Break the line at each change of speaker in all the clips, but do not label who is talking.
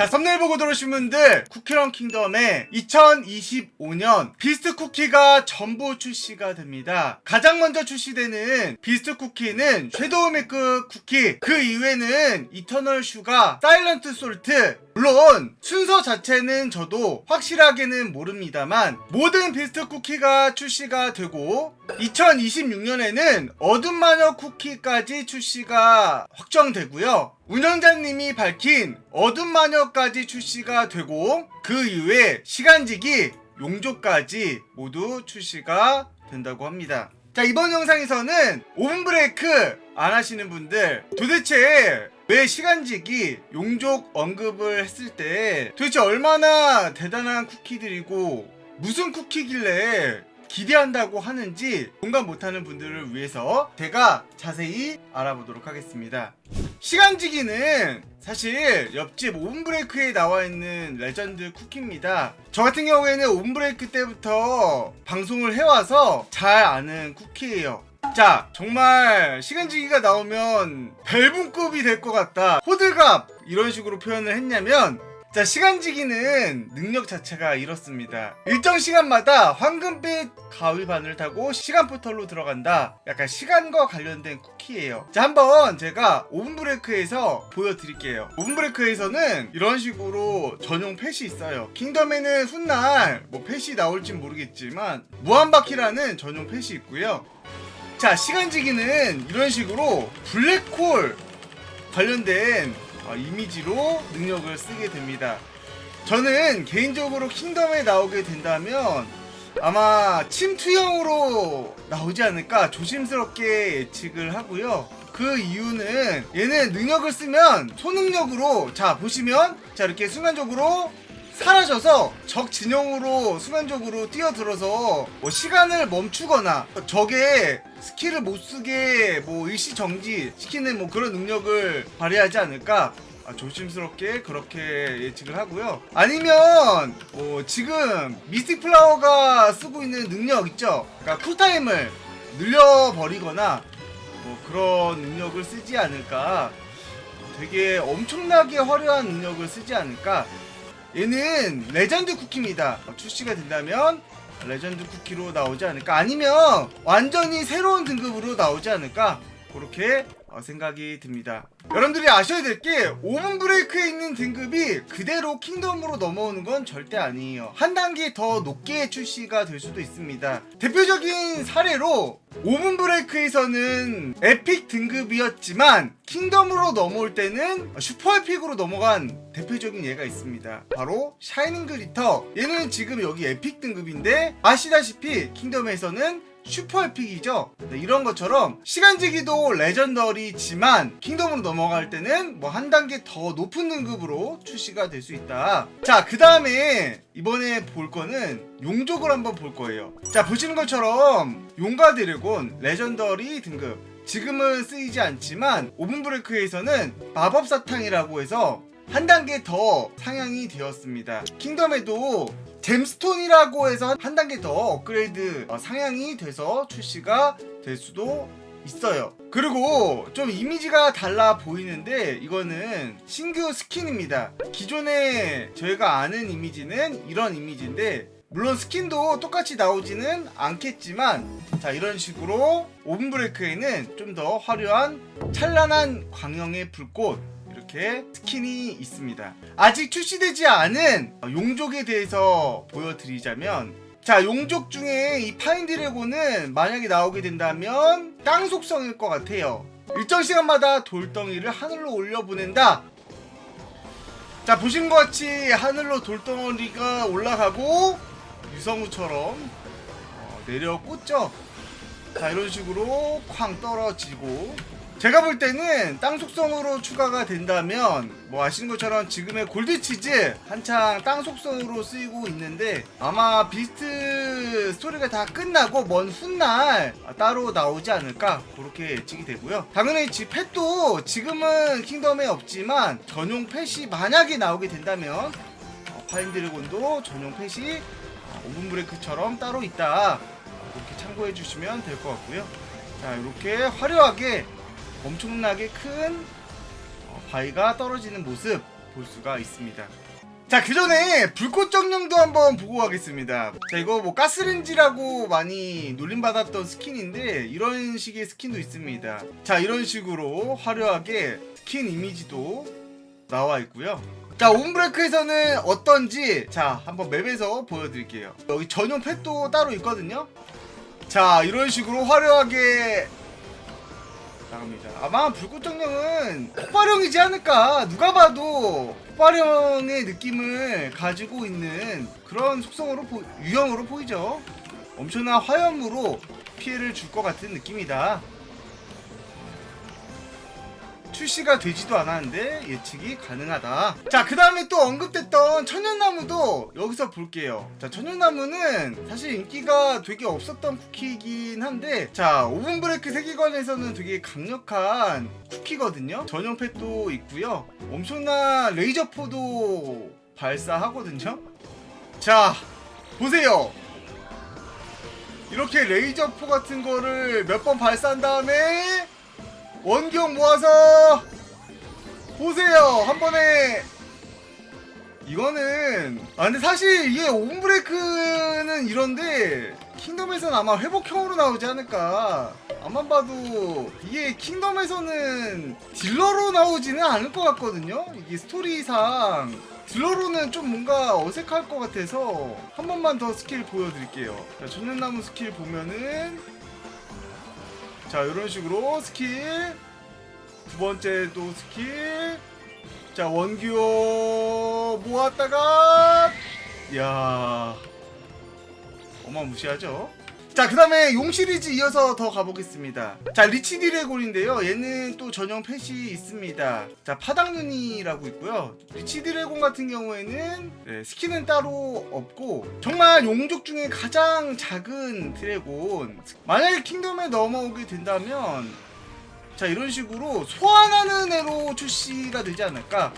자 썸네일 보고 들어오신 분들 쿠키런 킹덤의 2025년 비스트 쿠키가 전부 출시가 됩니다. 가장 먼저 출시되는 비스트 쿠키는 섀도우 밀크 쿠키. 그 이외에는 이터널 슈가 사일런트 솔트. 물론 순서 자체는 저도 확실하게는 모릅니다만 모든 비스트 쿠키가 출시가 되고 2026년에는 어둠 마녀 쿠키까지 출시가 확정되고요. 운영자님이 밝힌 어둠 마녀까지 출시가 되고 그 이후에 시간지기 용조까지 모두 출시가 된다고 합니다. 자 이번 영상에서는 오븐 브레이크 안 하시는 분들 도대체 왜 시간지기 용족 언급을 했을 때 도대체 얼마나 대단한 쿠키들이고 무슨 쿠키길래 기대한다고 하는지 공감 못하는 분들을 위해서 제가 자세히 알아보도록 하겠습니다. 시간지기는 사실 옆집 오븐브레이크에 나와 있는 레전드 쿠키입니다. 저 같은 경우에는 오븐브레이크 때부터 방송을 해와서 잘 아는 쿠키예요. 자, 정말 시간지기가 나오면 벨붕급이 될 것 같다. 호들갑! 이런 식으로 표현을 했냐면 자, 시간지기는 능력 자체가 이렇습니다. 일정 시간마다 황금빛 가위바늘을 타고 시간 포털로 들어간다. 약간 시간과 관련된 쿠키예요. 자, 한번 제가 오븐 브레이크에서 보여드릴게요. 오븐 브레이크에서는 이런 식으로 전용 펫이 있어요. 킹덤에는 훗날 뭐 펫이 나올진 모르겠지만 무한바퀴라는 전용 펫이 있고요. 자, 시간지기는 이런 식으로 블랙홀 관련된 어, 이미지로 능력을 쓰게 됩니다. 저는 개인적으로 킹덤에 나오게 된다면 아마 침투형으로 나오지 않을까 조심스럽게 예측을 하고요. 그 이유는 얘는 능력을 쓰면 초능력으로 자 보시면 자 이렇게 순간적으로 사라져서 적 진영으로 순간적으로 뛰어들어서 뭐 시간을 멈추거나 적의 스킬을 못 쓰게 뭐 일시 정지 시키는 뭐 그런 능력을 발휘하지 않을까 아, 조심스럽게 그렇게 예측을 하고요. 아니면 뭐 지금 미스틱 플라워가 쓰고 있는 능력 있죠. 그러니까 쿨타임을 늘려버리거나 뭐 그런 능력을 쓰지 않을까. 되게 엄청나게 화려한 능력을 쓰지 않을까. 얘는 레전드 쿠키입니다. 출시가 된다면 레전드 쿠키로 나오지 않을까 아니면 완전히 새로운 등급으로 나오지 않을까 그렇게 어, 생각이 듭니다. 여러분들이 아셔야 될 게 오븐 브레이크에 있는 등급이 그대로 킹덤으로 넘어오는 건 절대 아니에요. 한 단계 더 높게 출시가 될 수도 있습니다. 대표적인 사례로 오븐 브레이크에서는 에픽 등급이었지만 킹덤으로 넘어올 때는 슈퍼 에픽으로 넘어간 대표적인 예가 있습니다. 바로 샤이닝 그리터. 얘는 지금 여기 에픽 등급인데 아시다시피 킹덤에서는 슈퍼 에픽이죠. 네, 이런 것처럼 시간지기도 레전더리지만 킹덤으로 넘어갈 때는 뭐 한 단계 더 높은 등급으로 출시가 될 수 있다. 자, 그 다음에 이번에 볼 거는 용족을 한번 볼 거예요. 자, 보시는 것처럼 용과 드래곤 레전더리 등급. 지금은 쓰이지 않지만 오븐 브레이크에서는 마법 사탕이라고 해서 한 단계 더 상향이 되었습니다. 킹덤에도 잼스톤이라고 해서 한 단계 더 업그레이드 어, 상향이 돼서 출시가 될 수도 있어요. 그리고 좀 이미지가 달라 보이는데 이거는 신규 스킨입니다. 기존에 저희가 아는 이미지는 이런 이미지인데 물론 스킨도 똑같이 나오지는 않겠지만 자 이런 식으로 오븐브레이크에는 좀 더 화려한 찬란한 광영의 불꽃 이렇게 스킨이 있습니다. 아직 출시되지 않은 용족에 대해서 보여드리자면 자 용족 중에 이 파인 드래곤은 만약에 나오게 된다면 땅 속성일 것 같아요. 일정 시간마다 돌덩이를 하늘로 올려보낸다. 자 보신 것 같이 하늘로 돌덩어리가 올라가고 유성우처럼 어, 내려 꽂죠. 자 이런 식으로 쾅 떨어지고 제가 볼 때는 땅 속성으로 추가가 된다면 뭐 아시는 것처럼 지금의 골드치즈 한창 땅 속성으로 쓰이고 있는데 아마 비스트 스토리가 다 끝나고 먼 훗날 따로 나오지 않을까 그렇게 예측이 되고요. 당연히 지 펫도 지금은 킹덤에 없지만 전용 펫이 만약에 나오게 된다면 어, 파인드래곤도 전용 펫이 어, 오븐브레이크처럼 따로 있다. 이렇게 참고해 주시면 될 것 같고요. 자 이렇게 화려하게 엄청나게 큰 어, 바위가 떨어지는 모습 볼 수가 있습니다. 자, 그 전에 불꽃 정령도 한번 보고 가겠습니다. 자, 이거 뭐 가스렌지라고 많이 놀림받았던 스킨인데 이런 식의 스킨도 있습니다. 자, 이런 식으로 화려하게 스킨 이미지도 나와 있고요. 자, 온브레이크에서는 어떤지 자, 한번 맵에서 보여드릴게요. 여기 전용 펫도 따로 있거든요. 자, 이런 식으로 화려하게 나갑니다. 아마 불꽃정령은 폭발형이지 않을까. 누가 봐도 폭발형의 느낌을 가지고 있는 그런 속성으로 보, 유형으로 보이죠. 엄청난 화염으로 피해를 줄 것 같은 느낌이다. 출시가 되지도 않았는데 예측이 가능하다. 자, 그 다음에 또 언급됐던 천연나무도 여기서 볼게요. 자, 천연나무는 사실 인기가 되게 없었던 쿠키이긴 한데, 자, 오븐 브레이크 세계관에서는 되게 강력한 쿠키거든요. 전용 펫도 있고요. 엄청난 레이저포도 발사하거든요. 자, 보세요. 이렇게 레이저포 같은 거를 몇 번 발사한 다음에 원경 모아서 보세요. 한 번에. 이거는 아 근데 사실 이게 오븐브레이크는 이런데 킹덤에서는 아마 회복형으로 나오지 않을까. 안만 봐도 이게 킹덤에서는 딜러로 나오지는 않을 것 같거든요. 이게 스토리상 딜러로는 좀 뭔가 어색할 것 같아서 한 번만 더 스킬 보여드릴게요. 자 천년나무 스킬 보면은 자 이런 식으로 스킬. 두 번째도 스킬. 자 원규 모았다가 야. 어마무시하죠 자 그 다음에 용 시리즈 이어서 더 가보겠습니다. 자 리치 드래곤인데요. 얘는 또 전용 펫이 있습니다. 자 파당눈이라고 있고요. 리치 드래곤 같은 경우에는 네, 스킨은 따로 없고 정말 용족 중에 가장 작은 드래곤 만약에 킹덤에 넘어오게 된다면 자 이런 식으로 소환하는 애로 출시가 되지 않을까?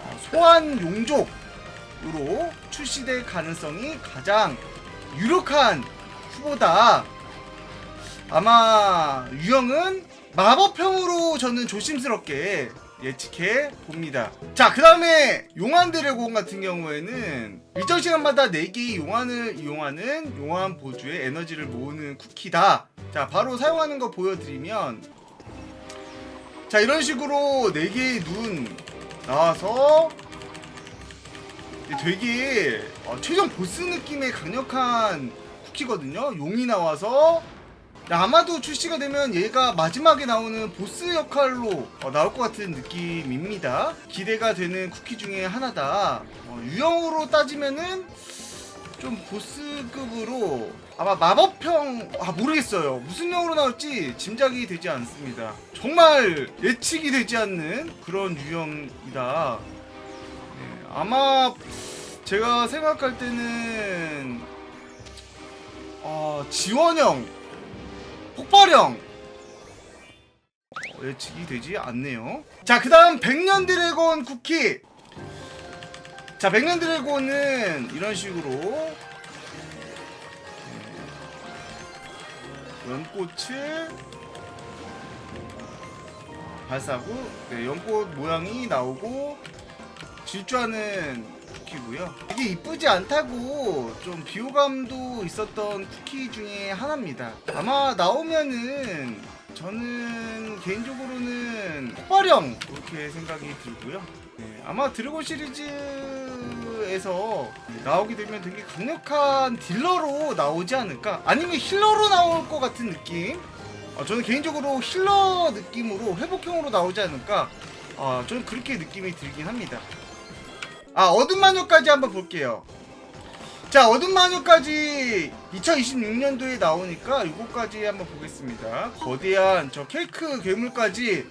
어, 소환 용족으로 출시될 가능성이 가장 유력한 후보다 아마 유형은 마법형으로 저는 조심스럽게 예측해 봅니다. 자, 그 다음에 용암 드래곤 같은 경우에는 일정 시간마다 4개의 용암을 이용하는 용암 보주의 에너지를 모으는 쿠키다. 자, 바로 사용하는 거 보여드리면 자, 이런 식으로 4개의 눈 나와서 되게 어, 최종 보스 느낌의 강력한 쿠키거든요. 용이 나와서 아마도 출시가 되면 얘가 마지막에 나오는 보스 역할로 어, 나올 것 같은 느낌입니다. 기대가 되는 쿠키 중에 하나다. 어, 유형으로 따지면은 좀 보스급으로 아마 마법형 아 모르겠어요 무슨 형으로 나올지 짐작이 되지 않습니다 정말 예측이 되지 않는 그런 유형이다 네, 아마 제가 생각할 때는 어, 지원형 폭발형. 어, 예측이 되지 않네요. 자 그 다음 백년 드래곤 쿠키. 자 백년 드래곤은 이런 식으로 네, 연꽃을 발사하고 네, 연꽃 모양이 나오고 질주하는 쿠키고요. 이게 이쁘지 않다고 좀 비호감도 있었던 쿠키 중에 하나입니다. 아마 나오면은 저는 개인적으로는 폭발형 그렇게 생각이 들고요. 네, 아마 드래곤 시리즈에서 나오게 되면 되게 강력한 딜러로 나오지 않을까? 아니면 힐러로 나올 것 같은 느낌? 어, 저는 개인적으로 힐러 느낌으로 회복형으로 나오지 않을까? 어, 저는 그렇게 느낌이 들긴 합니다 아 어둠 마녀까지 한번 볼게요. 자 어둠 마녀까지 2026년도에 나오니까 이거까지 한번 보겠습니다. 거대한 저 케이크 괴물까지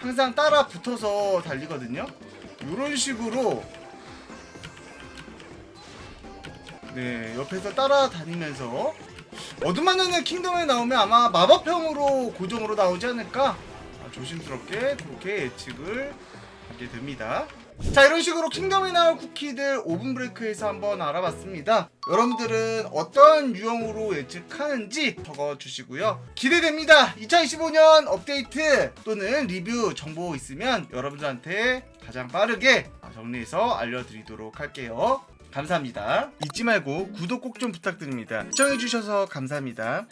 항상 따라 붙어서 달리거든요. 이런 식으로 네 옆에서 따라다니면서 어둠 마녀는 킹덤에 나오면 아마 마법형으로 고정으로 나오지 않을까? 아, 조심스럽게 그렇게 예측을 하게 됩니다 자 이런 식으로 킹덤에 나올 쿠키들 오븐 브레이크에서 한번 알아봤습니다 여러분들은 어떤 유형으로 예측하는지 적어주시고요 기대됩니다 2025년 업데이트 또는 리뷰 정보 있으면 여러분들한테 가장 빠르게 정리해서 알려드리도록 할게요. 감사합니다. 잊지 말고 구독 꼭 좀 부탁드립니다. 시청해주셔서 감사합니다.